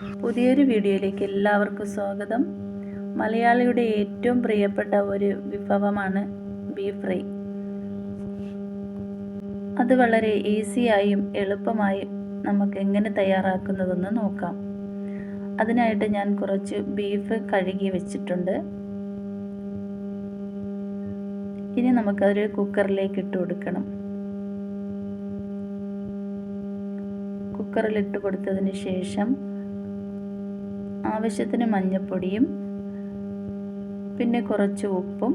പുതിയൊരു വീഡിയോയിലേക്ക് എല്ലാവർക്കും സ്വാഗതം. മലയാളിയുടെ ഏറ്റവും പ്രിയപ്പെട്ട ഒരു വിഭവമാണ് ബീഫ് ഫ്രൈ അത് വളരെ ഈസിയായും എളുപ്പമായും നമുക്ക് എങ്ങനെ തയ്യാറാക്കുന്നതെന്ന് നോക്കാം. അതിനായിട്ട് ഞാൻ കുറച്ച് ബീഫ് കഴുകി വെച്ചിട്ടുണ്ട്. ഇനി നമുക്കതൊരു കുക്കറിലേക്ക് ഇട്ട് കൊടുക്കണം. കുക്കറിൽ ഇട്ട് കൊടുത്തതിന് ശേഷം ആവശ്യത്തിന് മഞ്ഞൾപ്പൊടിയും പിന്നെ കുറച്ച് ഉപ്പും.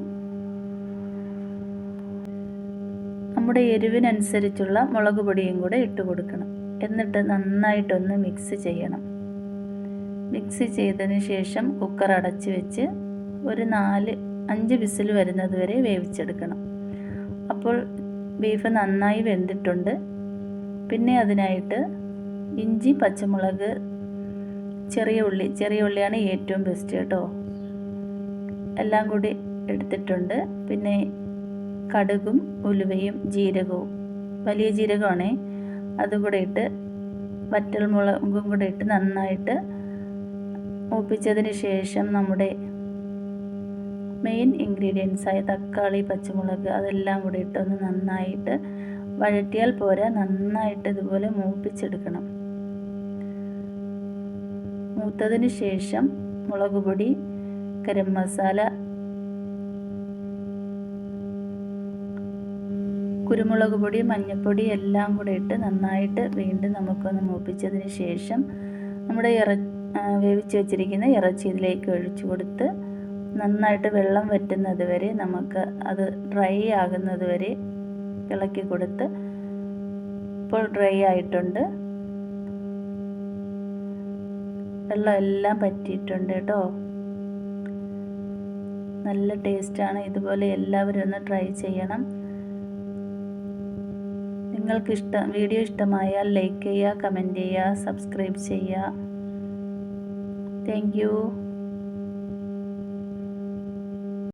നമ്മുടെ എരിവിനനുസരിച്ചുള്ള മുളക് പൊടിയും കൂടെ ഇട്ട് കൊടുക്കണം. എന്നിട്ട് നന്നായിട്ടൊന്ന് മിക്സ് ചെയ്യണം. മിക്സ് ചെയ്തതിന് ശേഷം കുക്കർ അടച്ച് വെച്ച് ഒരു നാല് അഞ്ച് വിസിൽ വരുന്നത് വരെ വേവിച്ചെടുക്കണം. അപ്പോൾ ബീഫ് നന്നായി വെന്തിട്ടുണ്ട്. പിന്നെ അതിനായിട്ട് ഇഞ്ചി പച്ചമുളക് ചെറിയ ഉള്ളി ചെറിയ ഉള്ളിയാണ് ഏറ്റവും ബെസ്റ്റ് കേട്ടോ. എല്ലാം കൂടി എടുത്തിട്ടുണ്ട്. പിന്നെ കടുകും ഉലുവയും ജീരകവും. വലിയ ജീരകമാണേ. അതും കൂടെ ഇട്ട് വറ്റൽ മുളകും കൂടെ ഇട്ട് നന്നായിട്ട് മൂപ്പിച്ചതിന് ശേഷം നമ്മുടെ മെയിൻ ഇൻഗ്രീഡിയൻസായ തക്കാളി പച്ചമുളക് അതെല്ലാം കൂടി ഇട്ടൊന്ന് നന്നായിട്ട് വഴറ്റിയാൽ പോരാ. നന്നായിട്ട് ഇതുപോലെ മൂപ്പിച്ചെടുക്കണം. മൂത്തതിന് ശേഷം മുളക് പൊടി ഗരം മസാല കുരുമുളക് പൊടി മഞ്ഞൾപ്പൊടി എല്ലാം കൂടെ ഇട്ട് നന്നായിട്ട് വീണ്ടും നമുക്കൊന്ന് മൂപ്പിച്ചതിന് ശേഷം നമ്മുടെ ഇറ വേവിച്ച് വെച്ചിരിക്കുന്ന ഇറച്ചി ഇതിലേക്ക് ഒഴിച്ചു കൊടുത്ത് നന്നായിട്ട് വെള്ളം വറ്റുന്നത് വരെ നമുക്ക് അത് ഡ്രൈ ആകുന്നത് വരെ ഇളക്കി കൊടുത്ത് ഇപ്പോൾ ഡ്രൈ ആയിട്ടുണ്ട്. വെള്ളം എല്ലാം പറ്റിയിട്ടുണ്ട് കേട്ടോ. നല്ല ടേസ്റ്റാണ്. ഇതുപോലെ എല്ലാവരും ഒന്ന് ട്രൈ ചെയ്യണം. നിങ്ങൾക്ക് ഇഷ്ടം വീഡിയോ ഇഷ്ടമായാൽ ലൈക്ക് ചെയ്യുക കമന്റ് ചെയ്യുക സബ്സ്ക്രൈബ് ചെയ്യുക. താങ്ക്